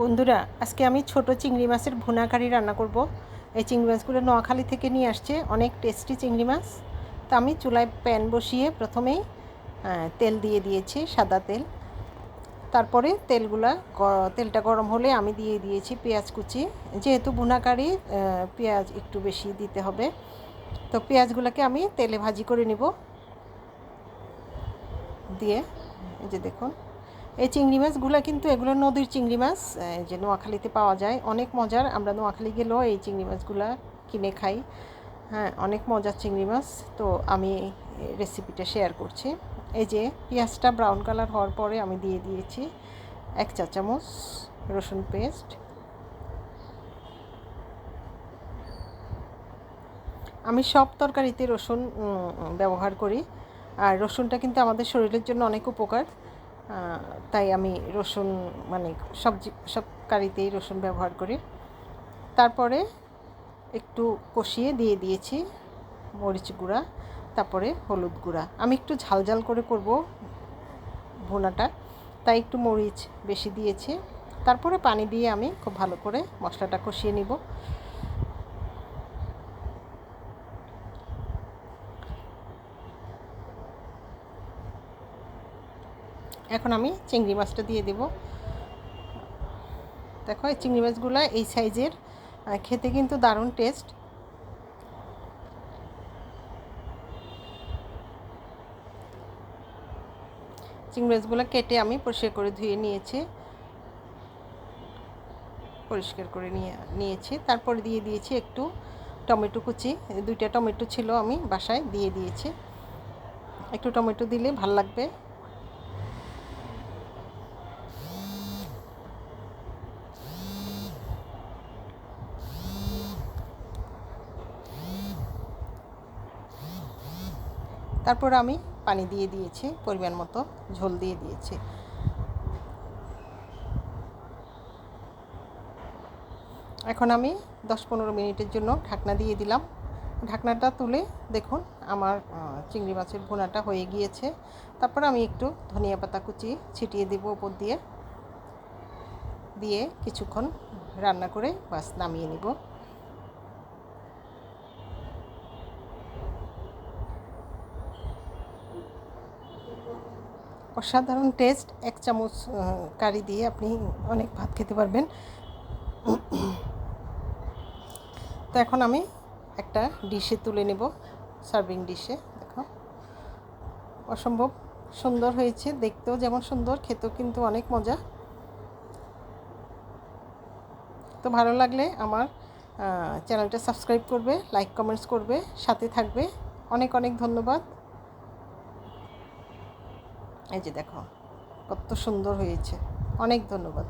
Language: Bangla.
বন্ধুরা, আজকে আমি ছোট চিংড়ি মাছের ভুনা কারি রান্না করব। এই চিংড়ি মাছগুলো নোয়াখালী থেকে নিয়ে আসছে, অনেক টেস্টি চিংড়ি মাছ। তো আমি চুলায় প্যান বসিয়ে প্রথমেই তেল দিয়ে দিয়েছি, সাদা তেল। তারপরে তেলগুলা তেলটা গরম হলে আমি দিয়ে দিয়েছি পেঁয়াজ কুচি। যেহেতু ভুনা কারি পেঁয়াজ একটু বেশি দিতে হবে। তো পেঁয়াজগুলোকে আমি তেলে ভাজি করে নিব। দিয়ে, এই যে দেখুন। এই চিংড়ি মাছগুলো কিন্তু এগুলো নদীর চিংড়ি মাছ যে নোয়াখালীতে পাওয়া যায়। অনেক মজার, আমরা নোয়াখালী গেলেও এই চিংড়ি মাছগুলো কিনে খাই। হ্যাঁ অনেক মজার চিংড়ি মাছ। তো আমি রেসিপিটা শেয়ার করছি। এই যে পেঁয়াজটা ব্রাউন কালার হওয়ার পরে আমি দিয়ে দিয়েছি এক চা চামচ রসুন পেস্ট আমি সব তরকারিতে রসুন ব্যবহার করি। আর রসুনটা কিন্তু আমাদের শরীরের জন্য অনেক উপকার। তাই আমি রসুন মানে সবজি সব কারিতেই রসুন ব্যবহার করি। তারপরে একটু কষিয়ে দিয়ে দিয়েছি মরিচ গুঁড়া, তারপরে হলুদ গুঁড়া। আমি একটু ঝাল ঝাল করে করব ভুনাটা, তাই একটু মরিচ বেশি দিয়েছি। তারপরে পানি দিয়ে আমি খুব ভালো করে মশলাটা কষিয়ে নিব। এখন আমি চিংড়ি মাছটা দিয়ে দেব। দেখো, এই চিংড়ি মাছগুলো এই সাইজের খেতে কিন্তু দারুণ টেস্ট। চিংড়ি মাছগুলো কেটে আমি পরিষ্কার করে ধুয়ে নিয়েছি। পরিষ্কার করে নিয়ে, নিয়েছি। তারপরে দিয়ে দিয়েছি একটু টমেটো কুচি। দুইটা টমেটো ছিল আমি বাসায় দিয়ে দিয়েছি। একটু টমেটো দিলে ভালো লাগবে। তারপর আমি পানি দিয়ে দিয়েছি, পরিমাণ মতো ঝোল দিয়ে দিয়েছি। এখন আমি দশ পনেরো মিনিটের জন্য ঢাকনা দিয়ে দিলাম। ঢাকনাটা তুলে দেখুন আমার চিংড়ি মাছের ভুনাটা হয়ে গিয়েছে। তারপর আমি একটু ধনিয়া পাতা কুচি ছিটিয়ে দেবো ওপর দিয়ে। দিয়ে কিছুক্ষণ রান্না করে বাস নামিয়ে নিব। অসাধারণ টেস্ট, এক চামচ কারি দিয়ে আপনি অনেক ভাত খেতে পারবেন। তো এখন আমি একটা ডিশে তুলে নেব, সার্ভিং ডিশে, দেখো। অসম্ভব সুন্দর হয়েছে, দেখতেও যেমন সুন্দর, খেতেও কিন্তু অনেক মজা। তো ভালো লাগলে আমার চ্যানেলটা সাবস্ক্রাইব করবে, লাইক, কমেন্টস করবে, সাথে থাকবে। অনেক অনেক ধন্যবাদ। এই যে দেখো কত সুন্দর হয়েছে। অনেক ধন্যবাদ।